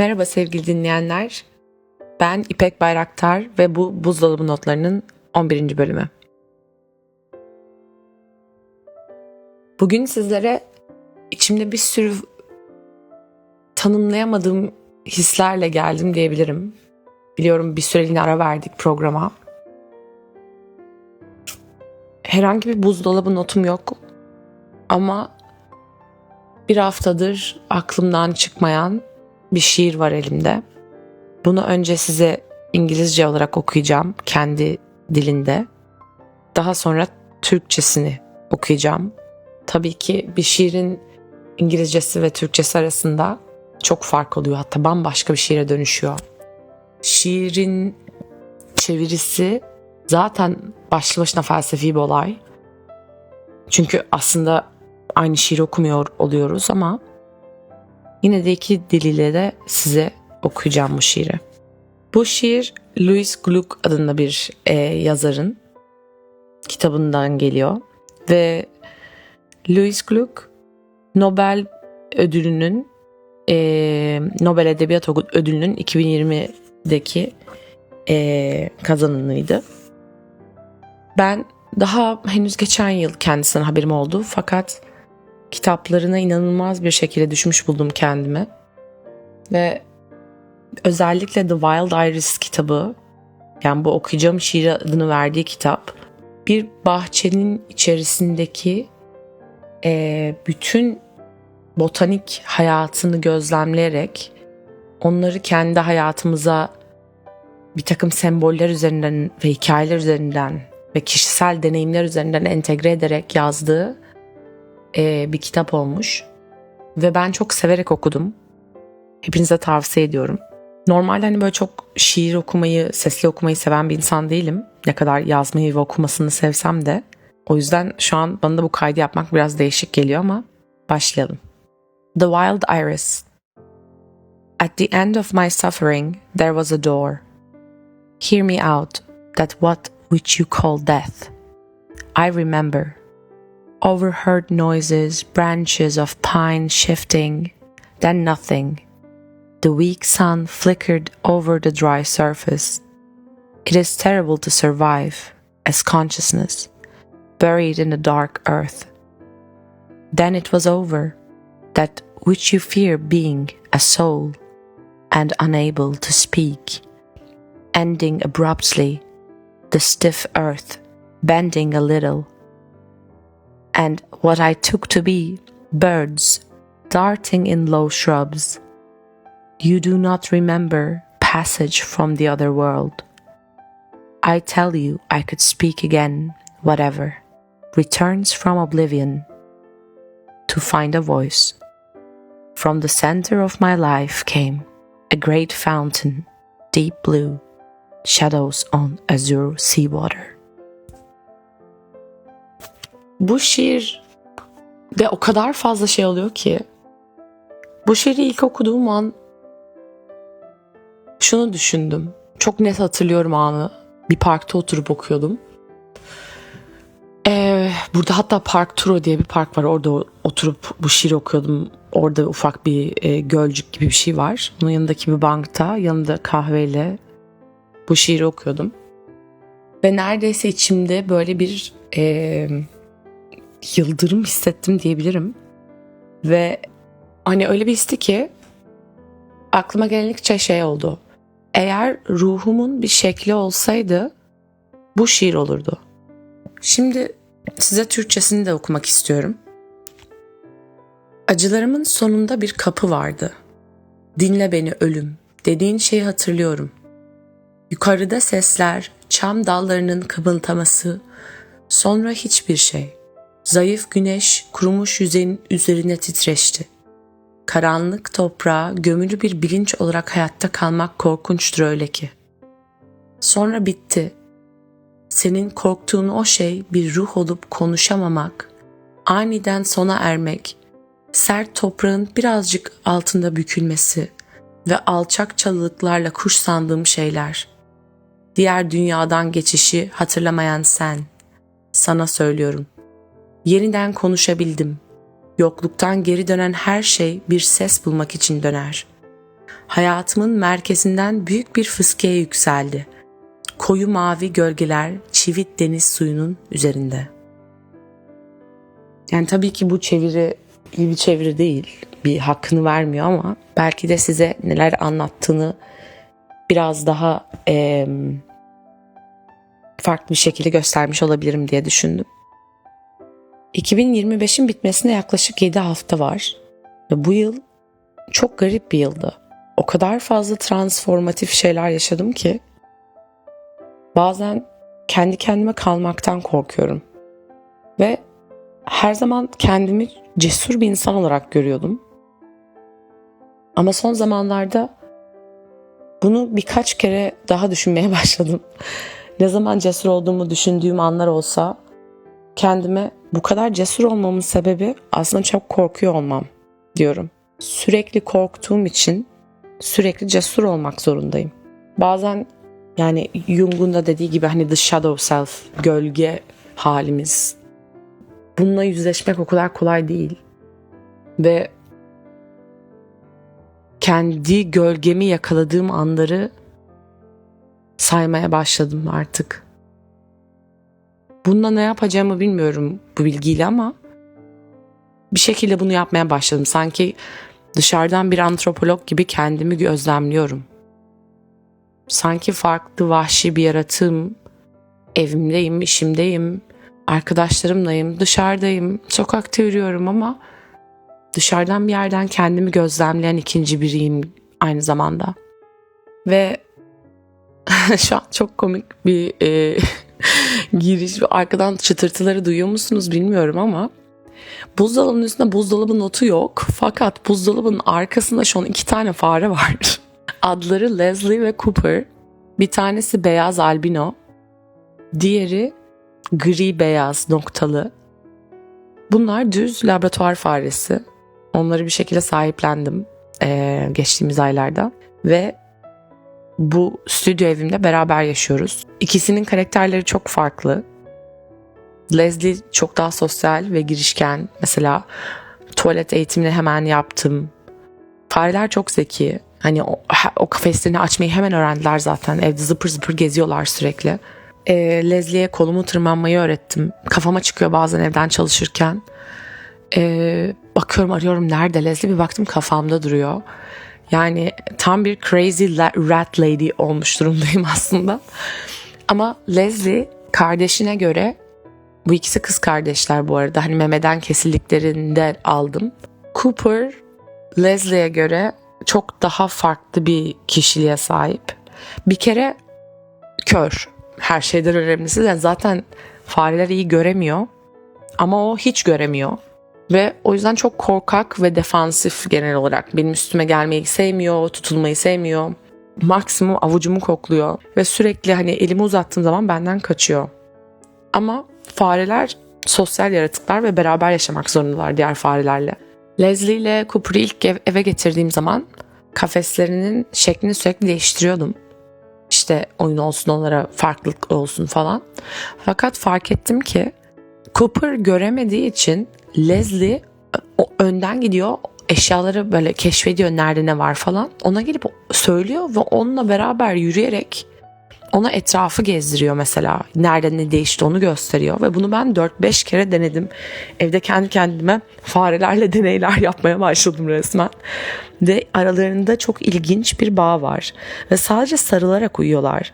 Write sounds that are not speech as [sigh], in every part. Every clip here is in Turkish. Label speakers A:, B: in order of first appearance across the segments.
A: Merhaba sevgili dinleyenler. Ben İpek Bayraktar ve bu Buzdolabı Notlarının 11. bölümü. Bugün sizlere içimde bir sürü tanımlayamadığım hislerle geldim diyebilirim. Biliyorum bir süreliğine ara verdik programa. Herhangi bir buzdolabı notum yok. Ama bir haftadır aklımdan çıkmayan bir şiir var elimde. Bunu önce size İngilizce olarak okuyacağım kendi dilinde. Daha sonra Türkçesini okuyacağım. Tabii ki bir şiirin İngilizcesi ve Türkçesi arasında çok fark oluyor. Hatta bambaşka bir şiire dönüşüyor. Şiirin çevirisi zaten başlı başına felsefi bir olay. Çünkü aslında aynı şiiri okumuyor oluyoruz ama yine de iki diliyle de size okuyacağım bu şiiri. Bu şiir Louis Gluck adında bir e, yazarın kitabından geliyor ve Louis Gluck Nobel ödülünün e, Nobel Edebiyat Ödülünün 2020'deki e, kazananıydı. Ben daha henüz geçen yıl kendisinden haberim oldu fakat kitaplarına inanılmaz bir şekilde düşmüş buldum kendimi. Ve özellikle The Wild Iris kitabı yani bu okuyacağım şiir adını verdiği kitap bir bahçenin içerisindeki e, bütün botanik hayatını gözlemleyerek onları kendi hayatımıza bir takım semboller üzerinden ve hikayeler üzerinden ve kişisel deneyimler üzerinden entegre ederek yazdığı e, bir kitap olmuş. Ve ben çok severek okudum. Hepinize tavsiye ediyorum. Normalde hani böyle çok şiir okumayı, sesli okumayı seven bir insan değilim. Ne kadar yazmayı ve okumasını sevsem de. O yüzden şu an bana da bu kaydı yapmak biraz değişik geliyor ama başlayalım. The Wild Iris At the end of my suffering there was a door. Hear me out, that what which you call death. I remember. Overheard noises, branches of pine shifting, then nothing. The weak sun flickered over the dry surface. It is terrible to survive as consciousness, buried in the dark earth. Then it was over, that which you fear being a soul and unable to speak, ending abruptly, the stiff earth bending a little, and what I took to be birds darting in low shrubs. You do not remember passage from the other world. I tell you, I could speak again, whatever returns from oblivion to find a voice. From the center of my life came a great fountain, deep blue, shadows on azure seawater. Bu şiir de o kadar fazla şey oluyor ki bu şiiri ilk okuduğum an şunu düşündüm. Çok net hatırlıyorum anı. Bir parkta oturup okuyordum. Ee, burada hatta Park Turo diye bir park var. Orada oturup bu şiiri okuyordum. Orada ufak bir e, gölcük gibi bir şey var. Bunun yanındaki bir bankta yanında kahveyle bu şiiri okuyordum. Ve neredeyse içimde böyle bir e, yıldırım hissettim diyebilirim. Ve hani öyle bir histi ki aklıma geldikçe şey oldu. Eğer ruhumun bir şekli olsaydı bu şiir olurdu. Şimdi size Türkçesini de okumak istiyorum. Acılarımın sonunda bir kapı vardı. Dinle beni ölüm. Dediğin şeyi hatırlıyorum. Yukarıda sesler, çam dallarının kıvıltaması, sonra hiçbir şey. Zayıf güneş kurumuş yüzeyin üzerine titreşti. Karanlık toprağa gömülü bir bilinç olarak hayatta kalmak korkunçtur öyle ki. Sonra bitti. Senin korktuğun o şey bir ruh olup konuşamamak, aniden sona ermek, sert toprağın birazcık altında bükülmesi ve alçak çalılıklarla kuş sandığım şeyler. Diğer dünyadan geçişi hatırlamayan sen. Sana söylüyorum. Yeniden konuşabildim. Yokluktan geri dönen her şey bir ses bulmak için döner. hayatımın merkezinden büyük bir fıskiye yükseldi. Koyu mavi gölgeler çivit deniz suyunun üzerinde. Yani tabii ki bu çeviri iyi bir çeviri değil. Bir hakkını vermiyor ama belki de size neler anlattığını biraz daha e, farklı bir şekilde göstermiş olabilirim diye düşündüm. 2025'in bitmesine yaklaşık 7 hafta var. Ve bu yıl çok garip bir yıldı. O kadar fazla transformatif şeyler yaşadım ki bazen kendi kendime kalmaktan korkuyorum. Ve her zaman kendimi cesur bir insan olarak görüyordum. Ama son zamanlarda bunu birkaç kere daha düşünmeye [laughs] başladım. ne zaman cesur olduğumu düşündüğüm anlar olsa kendime bu kadar cesur olmamın sebebi aslında çok korkuyor olmam diyorum. Sürekli korktuğum için sürekli cesur olmak zorundayım. Bazen yani Jung'un da dediği gibi hani the shadow self, gölge halimiz. Bununla yüzleşmek o kadar kolay değil. Ve kendi gölgemi yakaladığım anları saymaya başladım artık. Bununla ne yapacağımı bilmiyorum bu bilgiyle ama bir şekilde bunu yapmaya başladım. Sanki dışarıdan bir antropolog gibi kendimi gözlemliyorum. Sanki farklı vahşi bir yaratığım. Evimdeyim, işimdeyim, arkadaşlarımlayım, dışarıdayım, sokakta yürüyorum ama dışarıdan bir yerden kendimi gözlemleyen ikinci biriyim aynı zamanda. Ve [laughs] şu an çok komik bir e, giriş. Arkadan çıtırtıları duyuyor musunuz bilmiyorum ama buzdolabının üstünde buzdolabı notu yok. Fakat buzdolabının arkasında şu an iki tane fare var. [laughs] Adları Leslie ve Cooper. Bir tanesi beyaz albino. Diğeri gri beyaz noktalı. Bunlar düz laboratuvar faresi. Onları bir şekilde sahiplendim ee, geçtiğimiz aylarda. Ve bu stüdyo evimde beraber yaşıyoruz. İkisinin karakterleri çok farklı. Leslie çok daha sosyal ve girişken. Mesela tuvalet eğitimini hemen yaptım. Fareler çok zeki. Hani o, o kafeslerini açmayı hemen öğrendiler zaten. Evde zıpır zıpır geziyorlar sürekli. Ee, Leslie'ye kolumu tırmanmayı öğrettim. Kafama çıkıyor bazen evden çalışırken. Ee, bakıyorum arıyorum nerede Leslie bir baktım kafamda duruyor. Yani tam bir crazy rat lady olmuş durumdayım [laughs] aslında. Ama Leslie kardeşine göre bu ikisi kız kardeşler bu arada. Hani memeden kesildiklerinde aldım. Cooper Leslie'ye göre çok daha farklı bir kişiliğe sahip. Bir kere kör. Her şeyden önemlisi de zaten fareler iyi göremiyor. Ama o hiç göremiyor. Ve o yüzden çok korkak ve defansif genel olarak. Benim üstüme gelmeyi sevmiyor, tutulmayı sevmiyor. Maksimum avucumu kokluyor. Ve sürekli hani elimi uzattığım zaman benden kaçıyor. Ama fareler sosyal yaratıklar ve beraber yaşamak zorundalar diğer farelerle. Leslie ile Cooper'ı ilk ev, eve getirdiğim zaman kafeslerinin şeklini sürekli değiştiriyordum. İşte oyun olsun onlara farklılık olsun falan. Fakat fark ettim ki Cooper göremediği için Leslie o önden gidiyor eşyaları böyle keşfediyor nerede ne var falan. Ona gelip söylüyor ve onunla beraber yürüyerek ona etrafı gezdiriyor mesela. Nerede ne değişti onu gösteriyor ve bunu ben 4-5 kere denedim. Evde kendi kendime farelerle [laughs] deneyler yapmaya başladım resmen. Ve aralarında çok ilginç bir bağ var. Ve sadece sarılarak uyuyorlar.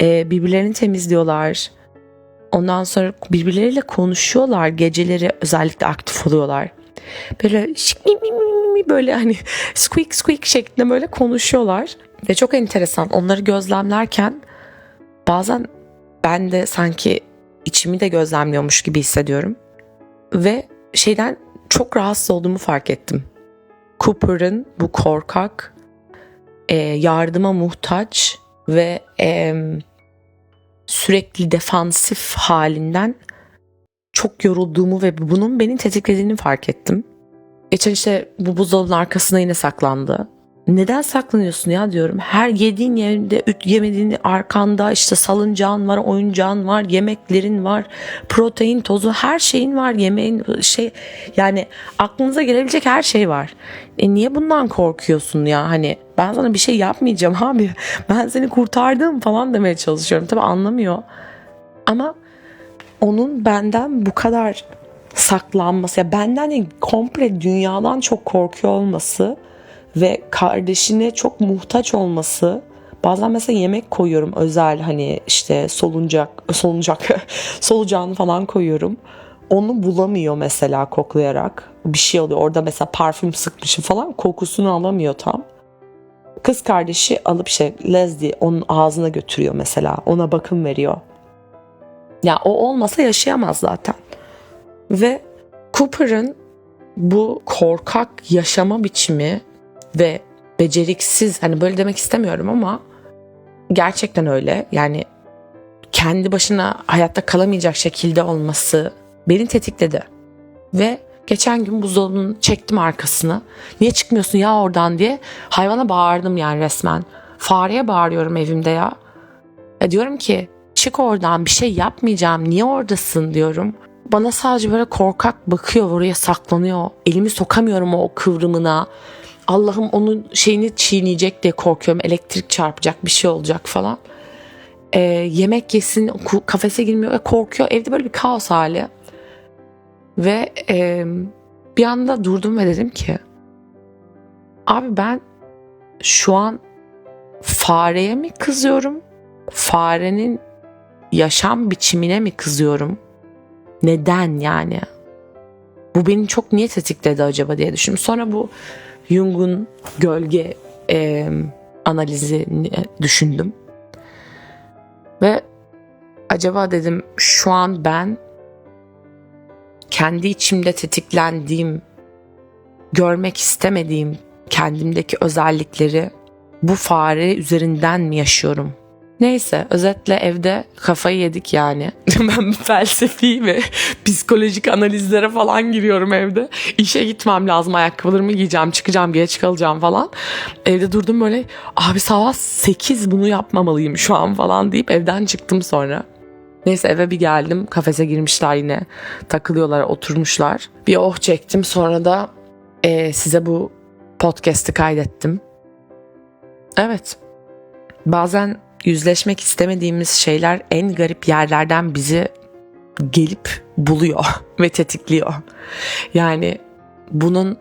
A: Ee, birbirlerini temizliyorlar Ondan sonra birbirleriyle konuşuyorlar. Geceleri özellikle aktif oluyorlar. Böyle böyle hani [laughs] squeak squeak şeklinde böyle konuşuyorlar. Ve çok enteresan. Onları gözlemlerken bazen ben de sanki içimi de gözlemliyormuş gibi hissediyorum. Ve şeyden çok rahatsız olduğumu fark ettim. Cooper'ın bu korkak, yardıma muhtaç ve sürekli defansif halinden çok yorulduğumu ve bunun beni tetiklediğini fark ettim. Geçen işte bu buzdolabının arkasına yine saklandı. Neden saklanıyorsun ya diyorum. Her yediğin yerinde, üt yemediğin arkanda işte salıncağın var, oyuncağın var, yemeklerin var, protein tozu, her şeyin var. Yemeğin şey yani aklınıza gelebilecek her şey var. E niye bundan korkuyorsun ya? Hani ben sana bir şey yapmayacağım [laughs] abi. Ben seni kurtardım falan demeye çalışıyorum. Tabii anlamıyor. Ama onun benden bu kadar saklanması ya benden komple dünyadan çok korkuyor olması ve kardeşine çok muhtaç olması bazen mesela yemek koyuyorum özel hani işte soluncak soluncak [laughs] solucan falan koyuyorum. Onu bulamıyor mesela koklayarak. Bir şey oluyor orada mesela parfüm sıkmışım falan kokusunu alamıyor tam. Kız kardeşi alıp şey Leslie onun ağzına götürüyor mesela. Ona bakım veriyor. Ya o olmasa yaşayamaz zaten. Ve Cooper'ın bu korkak yaşama biçimi ve beceriksiz hani böyle demek istemiyorum ama gerçekten öyle. Yani kendi başına hayatta kalamayacak şekilde olması beni tetikledi. Ve geçen gün buzdolabının çektim arkasını. Niye çıkmıyorsun ya oradan diye hayvana bağırdım yani resmen. Fareye bağırıyorum evimde ya. ya diyorum ki çık oradan bir şey yapmayacağım niye oradasın diyorum. Bana sadece böyle korkak bakıyor oraya saklanıyor. Elimi sokamıyorum o kıvrımına. Allah'ım onun şeyini çiğneyecek diye korkuyorum. Elektrik çarpacak bir şey olacak falan. Ee, yemek yesin kafese girmiyor ve korkuyor. Evde böyle bir kaos hali. Ve e, bir anda durdum ve dedim ki abi ben şu an fareye mi kızıyorum? Farenin yaşam biçimine mi kızıyorum? Neden yani? Bu beni çok niye tetikledi acaba diye düşündüm. Sonra bu Jung'un gölge e, analizini düşündüm. Ve acaba dedim şu an ben kendi içimde tetiklendiğim, görmek istemediğim kendimdeki özellikleri bu fare üzerinden mi yaşıyorum? Neyse özetle evde kafayı yedik yani. [laughs] ben felsefi ve psikolojik analizlere falan giriyorum evde. İşe gitmem lazım ayakkabılarımı giyeceğim çıkacağım geç kalacağım falan. Evde durdum böyle abi sabah 8 bunu yapmamalıyım şu an falan deyip evden çıktım sonra. Neyse eve bir geldim kafese girmişler yine takılıyorlar oturmuşlar. Bir oh çektim sonra da e, size bu podcast'i kaydettim. Evet bazen yüzleşmek istemediğimiz şeyler en garip yerlerden bizi gelip buluyor [laughs] ve tetikliyor. Yani bunun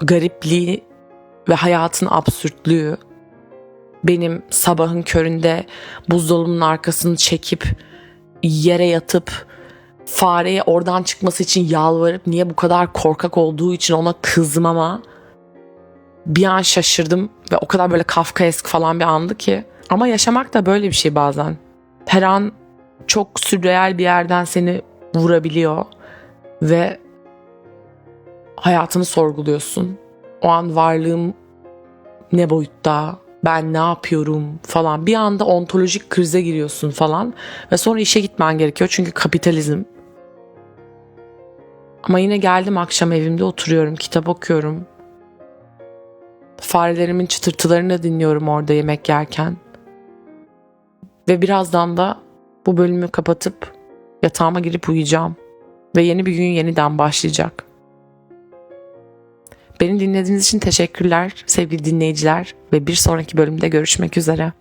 A: garipliği ve hayatın absürtlüğü benim sabahın köründe buzdolabının arkasını çekip yere yatıp fareye oradan çıkması için yalvarıp niye bu kadar korkak olduğu için ona kızmama bir an şaşırdım ve o kadar böyle Kafkaesk falan bir andı ki ama yaşamak da böyle bir şey bazen. Her an çok sürreel bir yerden seni vurabiliyor ve hayatını sorguluyorsun. O an varlığım ne boyutta, ben ne yapıyorum falan. Bir anda ontolojik krize giriyorsun falan ve sonra işe gitmen gerekiyor çünkü kapitalizm. Ama yine geldim akşam evimde oturuyorum, kitap okuyorum. Farelerimin çıtırtılarını dinliyorum orada yemek yerken. Ve birazdan da bu bölümü kapatıp yatağıma girip uyuyacağım. Ve yeni bir gün yeniden başlayacak. Beni dinlediğiniz için teşekkürler sevgili dinleyiciler ve bir sonraki bölümde görüşmek üzere.